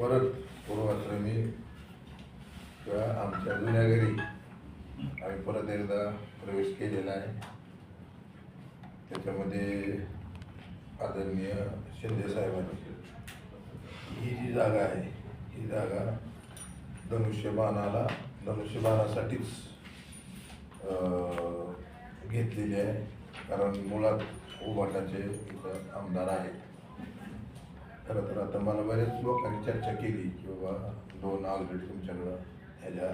परत पूर्वाश्रमी किंवा आमच्या जुन्या घरी आम्ही परत एकदा प्रवेश केलेला आहे. त्याच्यामध्ये आदरणीय शिंदेसाहेबांनी ही जी जागा आहे ही जागा धनुष्यबाणाला धनुष्यबाणासाठीच घेतलेली आहे. कारण मुळात उभाटाचे इथं आमदार आहेत. खरं तर आता मला बऱ्याच लोकांनी चर्चा केली की बाबा दोन ऑलरेडी तुमच्याकडं ह्याच्या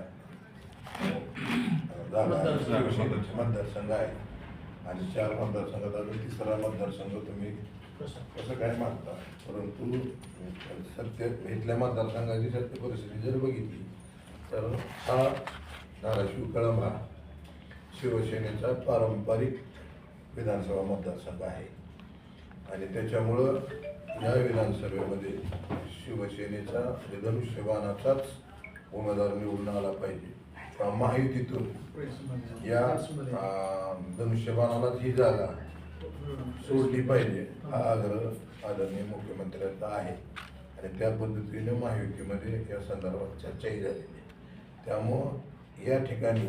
मतदारसंघ. आहे आणि चार मतदारसंघात अजून तिसरा मतदारसंघ तुम्ही कसं? काय मागता? परंतु सत्य इथल्या मतदारसंघाची सत्य परिस्थिती जर बघितली तर हा धाराशिव कळंब हा शिवसेनेचा पारंपरिक विधानसभा मतदारसंघ आहे. आणि त्याच्यामुळं या विधानसभेमध्ये शिवसेनेचा म्हणजे धनुष्यबाणाचाच उमेदवार निवडून आला पाहिजे. किंवा महायुतीतून या धनुष्यबाणालाच ही जागा सोडली पाहिजे हा आग्रह आदरणीय मुख्यमंत्र्यांचा आहे. आणि त्या पद्धतीने महायुतीमध्ये या संदर्भात चर्चाही झालेली आहे. त्यामुळं या ठिकाणी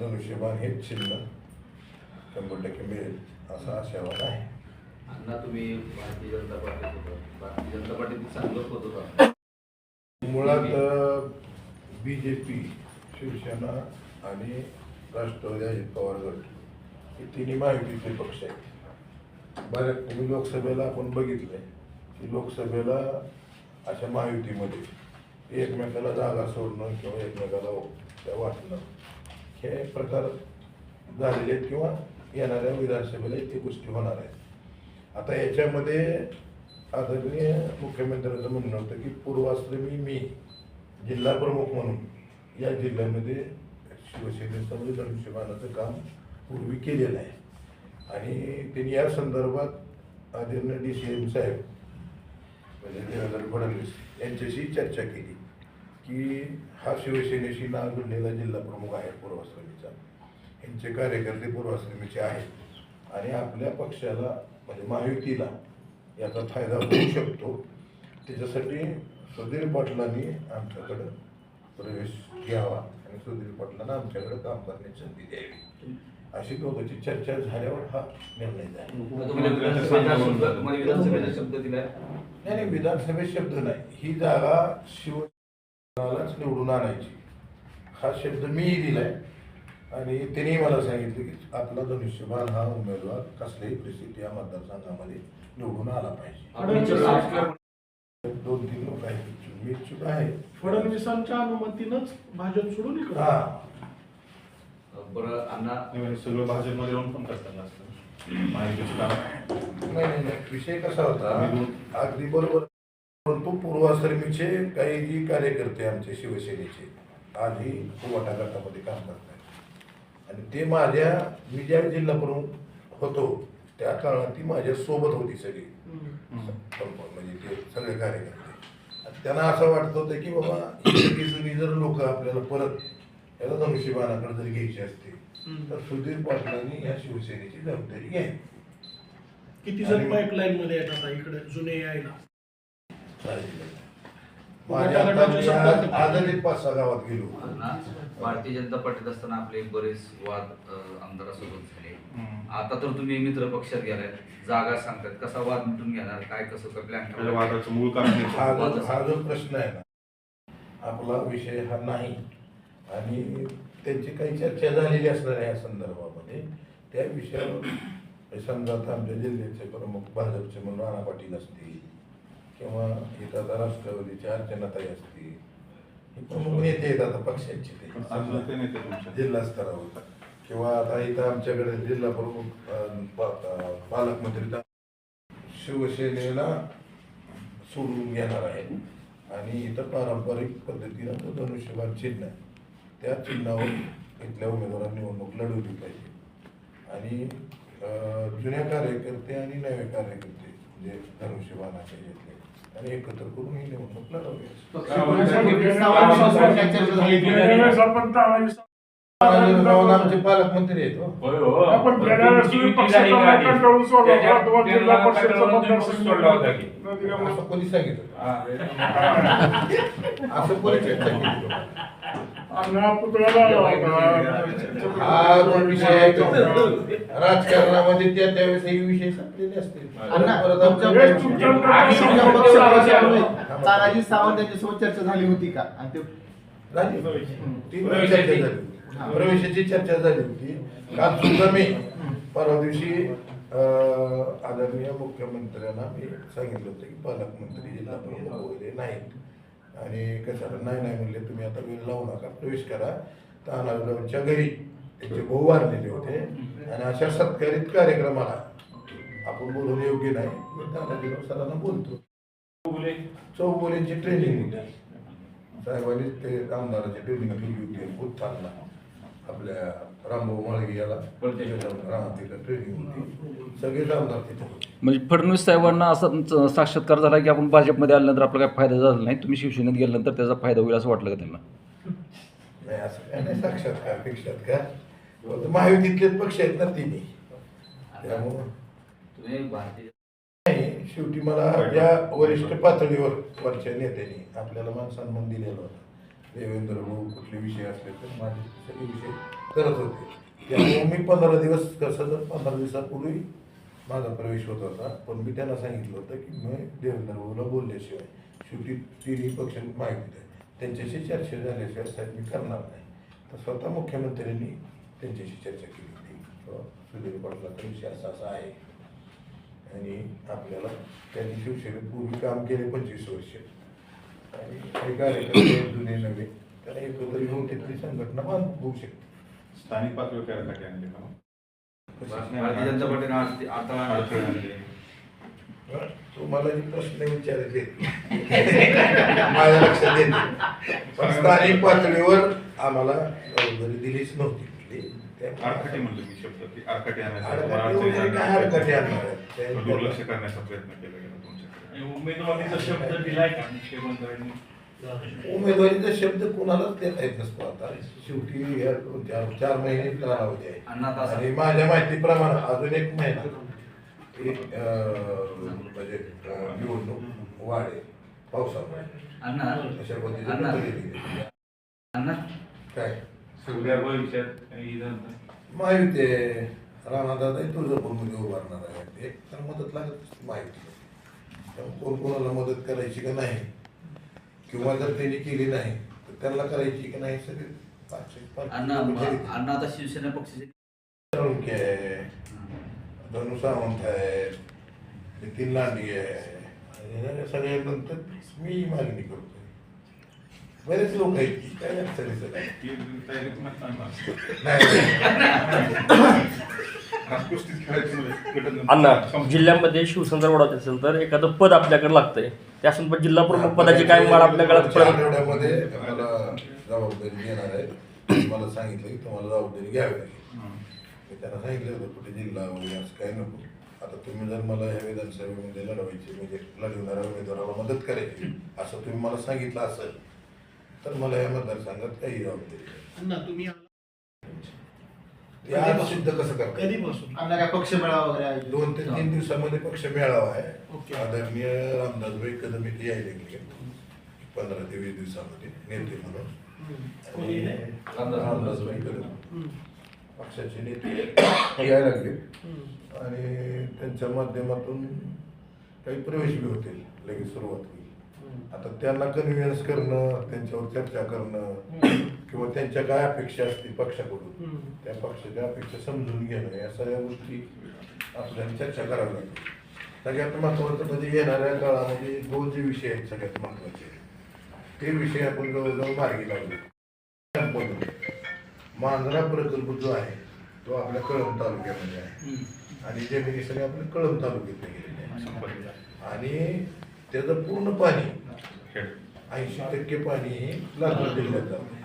धनुष्यबाण हेच चिन्ह शंभर टक्के मिळेल असा आशावाद आहे. अण्णा तुम्ही भारतीय जनता पार्टीत होता. भारतीय जनता पार्टीत चांगलं होत होता. मुळात बी जे पी शिवसेना आणि राष्ट्रवादी अजित पवार गट हे तिन्ही महायुतीचे पक्ष आहेत. बऱ्याच तुम्ही लोकसभेला आपण बघितलंय की लोकसभेला अशा महायुतीमध्ये एकमेकाला जागा सोडणं किंवा एकमेकाला हो, त्या वाटणं हे प्रकार झालेले आहेत किंवा येणाऱ्या विधानसभेला ते गोष्टी होणार आहेत. आता याच्यामध्ये आदरणीय मुख्यमंत्र्यांचं म्हणणं होतं की पूर्वाश्रमी मी जिल्हा प्रमुख म्हणून या जिल्ह्यामध्ये शिवसेनेचं म्हणजे धनुष्यबाणाचं काम पूर्वी केलेलं आहे. आणि त्यांनी या संदर्भात आदरणीय डी सी एम साहेब म्हणजे देवेंद्र फडणवीस यांच्याशी चर्चा केली की हा शिवसेनेशी नाव जोडलेला जिल्हा प्रमुख आहे पूर्वाश्रमीचा. यांचे कार्यकर्ते पूर्वाश्रमीचे आहेत. आणि आपल्या पक्षाला म्हणजे महायुतीला याचा फायदा होऊ शकतो. त्याच्यासाठी सुधीर पाटलांनी आमच्याकडं प्रवेश घ्यावा आणि सुधीर पाटलांना आमच्याकडे काम करण्याची संधी द्यावी. अशी दोघांची चर्चा झाल्यावर हा निर्णय झाला. शब्द दिलाय नाही नाही विधानसभेत शब्द नाही. ही जागा शिवसेनालाच निवडून आणायची. हा शब्द मीही दिलाय. आणि त्यांनी मला सांगितलं की आपला धनुष्यबाण हा उमेदवार कसल्याही परिस्थिती या मतदारसंघामध्ये निवडून आला पाहिजे. दोन तीन लोक आहेत. मी इच्छुक आहे. फडणवीसांच्या अनुमतीनंच भाजप सोडून इकडे. हा. बरं अण्णा? नाही, सगळं भाजपमध्ये येऊन पण करताना असतं माहितीचं काम. नाही नाही नाही. विषय कसा होता? अगदी बरोबर. परंतु पूर्वाश्रमीचे काही जी कार्यकर्ते आमचे शिवसेनेचे आजही पुरवठा गटामध्ये काम करतात. आणि ते माझ्या मी ज्या जिल्हा प्रमुख होतो त्या काळात ती माझ्या सोबत होती सगळी. म्हणजे ते सगळे कार्यकर्ते. त्यांना असं वाटत होतं की बाबा सगळी जुनी जर लोक आपल्याला परत याला धनुष्यबाणाकडे जर घ्यायची असते तर सुधीर पाटलांनी या शिवसेनेची जबाबदारी घ्यावी. किती जण पाईपलाईन मध्ये आता इकडे जुने यायला? पाच सहा गावात गेलो भारतीय जनता पार्टीत असताना आपले बरेच वाद अं, आमदारासोबत झाले. आता तर तुम्ही मित्र पक्षात गेलाय जागा सांगतायत कसा वाद मिटून घेणार? काय कसं काय प्लॅन वादाचं मूळ कारण हेच हा आहे. जो हा जो प्रश्न आहे ना आपला विषय हा नाही. आणि त्यांची काही चर्चा झालेली असणार आहे या संदर्भामध्ये. त्या विषयावर समजा आता आमच्या जिल्ह्याचे प्रमुख भाजपचे म्हणून राणा पाटील असतील किंवा इथं आता राष्ट्रवादीचे अर्चनाताई असतील हे प्रमुख नेते आहेत आता पक्षाचे ते. ते जिल्हा स्तरावर. किंवा आता इथं आमच्याकडे जिल्हा प्रमुख पालकमंत्री शिवसेनेला सोडून घेणार आहे आणि इथं पारंपरिक पद्धतीनं जो धनुष्यबाण चिन्ह आहे. त्या चिन्हावर इथल्या उमेदवारांनी निवडणूक लढवली पाहिजे. आणि जुन्या कार्यकर्ते आणि नवे कार्यकर्ते म्हणजे धनुष्यबाणाचे घेतले आणि एकत्र करून ही निवडणूक लढवली आमचे पालकमंत्री आहेत हो. होय हो. आपण गेल्या वेळेस तुम्ही युती झाली पक्षाचा का आधी? कंटाळून सोडला. त्याच्या- दोन जिल्हा त्यांना परिषदचा कंटाळून तुम्ही मतदारसंघ सोडला होता की. असं कोणी सांगितलं असं कोणी चर्चा केली हा विषय. राजकारणामध्ये त्या त्यावेळेस हे विषय संपलेले असतील अण्णा, परत तुमच्या आपल्या- तुमच्या पक्षामध्ये तानाजी सावंत यांच्यासोबत चर्चा झाली होती का आणि ते झाली. वेळा चर्चा झाली. होती. प्रवेशाची चर्चा झाली होती. काल सुद्धा मी परवा दिवशी आदरणीय मुख्यमंत्र्यांना मी सांगितलं होतं की पालकमंत्री जिल्हा प्रमुख वगैरे नाहीत. आणि कशाला नाही नाही म्हणले तुम्ही आता वेळ लावू नका प्रवेश करा. तानाजीच्या घरी त्यांचे भाऊ वारलेले होते. आणि अशा सत्कारित कार्यक्रमाला आपण बोलून योग्य नाही. मी तानाजीराव सरांना बोलतो. चौबोलींची ट्रेनिंग होती. साहेबांनी ते आमदाराची ट्रेनिंग केली होती उत्थानला आपल्या रामभाऊ माळगे याला हा, तिला ट्रेनिंग होती. सगळेच आमदार तिथे होते. म्हणजे फडणवीस साहेबांना असा साक्षात्कार झाला की आपण भाजपमध्ये आल्यानंतर आपला काय फायदा झाला नाही? तुम्ही शिवसेनेत गेल्यानंतर त्याचा फायदा होईल असं वाटलं का त्यांना? नाही असं काय नाही. साक्षात्कार पेक्षात्कार फक्त महायुतीतलेच पक्ष आहेत ना तिन्ही. त्यामुळं तुम्ही भारतीय शेवटी मला या वरिष्ठ पातळीवर वरच्या नेत्यांनी आपल्याला मान सन्मान दिलेला होता. देवेंद्र भाऊ कुठले विषय असले तर माझे सगळे विषय करत होते. त्यामुळे मी पंधरा दिवस कसं तर पंधरा दिवसापूर्वी माझा प्रवेश होत होता. पण मी त्यांना सांगितलं होतं की मी देवेंद्र भाऊला बोलल्याशिवाय शेवटी तिन्ही पक्ष माहिती त्यांच्याशी चर्चा झाल्याशिवाय साहेब मी करणार नाही. तर स्वतः मुख्यमंत्र्यांनी त्यांच्याशी चर्चा केली होती. सुधीर पाटलाचा विषय असा असा आहे. आणि आपल्याला त्यांनी शिवसेनेत पूर्वी काम केले पंचवीस वर्ष. आणि काही कार्यकर्ते जुने नव्हे. त्याला एकत्र घेऊन तिथली संघटना बांध होऊ शकते. स्थानिक पातळीवर करायसाठी आणले का भारतीय जनता पार्टीने आज- आता अडचण आणली. हं? तुम्हाला जे प्रश्न विचारायचे माझ्या लक्षात येते पण स्थानिक पातळीवर आम्हाला जबाबदारी दिलीच नव्हती. आडकाठी म्हणतो मी शब्द की आडकाठी आणायचा दुर्लक्ष करण्याचा प्रयत्न केला गेला तुमच्याकडे. आणि उमेदवारीचा शब्द दिलाय का? मुख्यमंत्र्यांनी उमेदवारीचा शब्द कोणालाच देता येत नसतो आता. शेवटी चार महिने कालावधी आहे. आणि माझ्या माहितीप्रमाणे अजून एक महिना. म्हणजे निवडणूक वाढेल पावसामुळे. अण्णा. अशा पद्धतीने काय? संदर्भ विषयात काही झालं माहिती आहे. राणादादा तुळजापूरमध्ये उभारणार आहे. एक तर मदत लागत माहिती. त्यामुळे कोण कोणाला मदत करायची का नाही? किंवा जर त्यांनी केली नाही तर त्यांना करायची की नाही? सगळे पाचशे- पाचशे अण्णा विचारित. अण्णा आता शिवसेना पक्षाचे आहे. धनु सावंत आहे. नितीन लांडे आहे. आणि मी मागणी करतोय. बरेच लोक आहेत की काय अडचणीचं म्हणजे अण्णा जिल्ह्यामध्ये वाढवत असेल तर एखादं पद आपल्याकडे लागतंय. त्या पण जिल्हा प्रमुख पदाची काय माळ आपल्या चार गळ्यात पडेल आठवड्यामध्ये मला जबाबदारी देणार आहे मला सांगितलं की तुम्हाला जबाबदारी घ्यावी लागेल. हं. मी त्यांना सांगितलं होतं कुठे जिल्हा वगैरे असं काही नको. आता तुम्ही जर मला ह्या विधानसभेमध्ये लढवायची म्हणजे लढवणाऱ्या उमेदवाराला मदत करायची असं तुम्ही मला सांगितलं असेल तर मला या मतदारसंघात काही जबाबदारी नाही. अण्णा तुम्ही ते आज सिद्ध कसं करता कधीपासून काय पक्ष मेळावा वगैरे दोन ते तीन दिवसामध्ये पक्ष मेळावा आहे ओके. आदरणीय रामदासभाई कदम इथे यायला लागले पंधरा ते वीस दिवसामध्ये नेते म्हणून कोणी आणि नाही? रामदासभाई कदम हम्म. पक्षाचे नेते यायला लागले हम्म. आणि त्यांच्या माध्यमातून काही प्रवेश बी होतील लगेच सुरुवात होईल हम्म. आता त्यांना कन्व्हिन्स करणं त्यांच्यावर चर्चा करणं किंवा त्यांच्या काय अपेक्षा असतील पक्षाकडून. त्या पक्षाच्या अपेक्षा समजून घेणं या सगळ्या गोष्टी आपल्याला चर्चा कराव्या लागतील सगळ्यात महत्त्वाचं म्हणजे येणाऱ्या काळामध्ये दोन जे विषय आहेत सगळ्यात महत्त्वाचे. ते विषय आपण जवळजवळ मार्गी लागलो मांजरा प्रकल्प जो आहे तो आपल्या कळंब तालुक्यामध्ये आहे. आणि जमिनी सगळ्या आपल्या कळंब तालुक्यात गेलेले. आणि त्याचं पूर्ण पाणी. ऐंशी टक्के पाणी हे लातूर जिल्ह्यात जातं.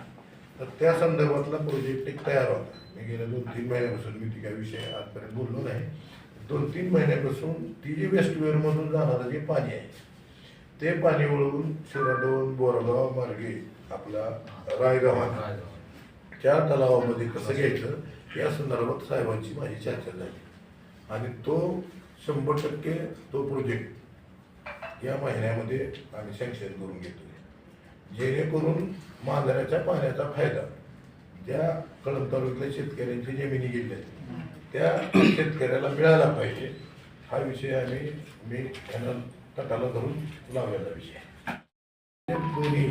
तर त्या संदर्भातला प्रोजेक्ट एक तयार होता. मी गेल्या दोन तीन महिन्यापासून मी ती काय विषय आजपर्यंत बोललो नाही. दोन तीन महिन्यापासून ती जी वेस्टवेअरमधून जाणारं जे पाणी आहे ते पाणी वळवून शिराडोन बोरगाव मार्गे आपला रायगावात त्या तलावामध्ये कसं घ्यायचं या संदर्भात साहेबांची माझी चर्चा झाली. आणि तो शंभर टक्के तो प्रोजेक्ट या महिन्यामध्ये आम्ही सँक्शन करून घेतो जेणेकरून मांजराच्या पाण्याचा फायदा ज्या कळंब तालुक्यातल्या शेतकऱ्यांची जमिनी गेल्या त्या शेतकऱ्याला मिळाला पाहिजे. हा विषय आम्ही मी यांना तटाला धरून लावलेला विषय. दोन्ही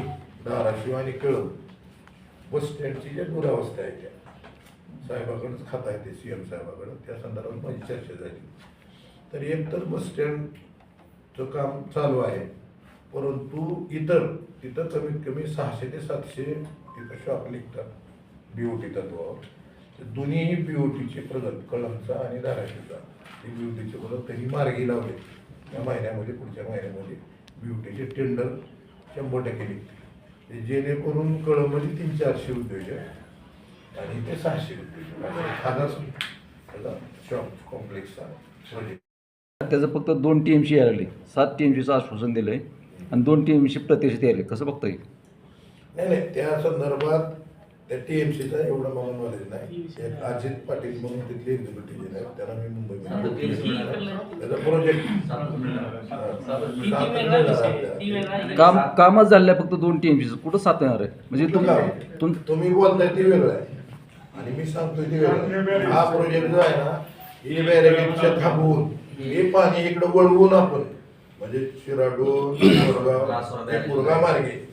धाराशिव आणि कळंब बस स्टँडची ज्या दुरावस्था आहे त्या साहेबाकडंच खात आहे ते सी एम साहेबाकडं त्या संदर्भात माझी चर्चा झाली. तर एक तर बस स्टँड काम चालू आहे. परंतु इतर तिथं कमीत कमी सहाशे ते सातशे तिथं शॉप निघतात. बी ओ टी तत्वावर दोन्हीही बी ओ टीचे प्रगत कळमचा आणि धाराशिवचा. ते बी ओ टीचे प्रगत त्यांनी मार्गी लावले. या महिन्यामध्ये पुढच्या महिन्यामध्ये बी ओ टीचे टेंडर शंभर टक्के निघतील. जेणेकरून कळममध्ये तीन चारशे उद्योजक आणि ते सहाशे उद्योजक. असा त्याचा शॉप कॉम्प्लेक्सचा प्रोजेक्ट त्याचं फक्त दोन टी एम सी यायला लागले. सात टी एम सीचं आश्वासन दिलं आहे आणि दोन टी एम सी प्रतिष्ठित यायले. कसं बघता येईल नाही नाही त्या संदर्भात त्या टी एम सीचा एवढं मला नॉलेज नाही. एक अजित पाटील म्हणून तिथले एक्झिक्युटिव्ह आहेत. त्यांना मी मुंबईमध्ये त्याचा प्रोजेक्ट काम कामच झालं आहे फक्त दोन टी एम सीचं कुठं साथ येणार आहे? म्हणजे? तुम तुम तुम्ही बोलताय ते वेगळं आहे. आणि मी सांगतोय ते वेगळं. हा प्रोजेक्ट जो आहे ना हे बॅरेगेटच्या थांबवून हे पाणी इकडं वळवून आपण म्हणजे शिराडून ते कोरगाव मार्गे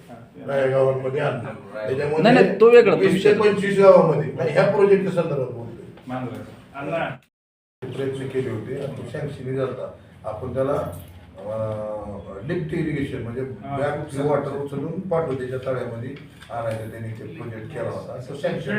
गावांमध्ये आणलं नाही, नाही, तो वेगळा, तो वीस ते विषय. पंचवीस गावामध्ये. नाही ह्या प्रोजेक्टच्या संदर्भात बोलतोय. अण्णा. प्रयत्न केले होते आणि सँक्शनिंग झाला आपण त्याला लिफ्ट इरिगेशन म्हणजे बॅक वॉटर उचलून पाठवू त्याच्या तळ्यामध्ये आणायचं त्यांनी ते प्रोजेक्ट केला होता. तो सँक्शन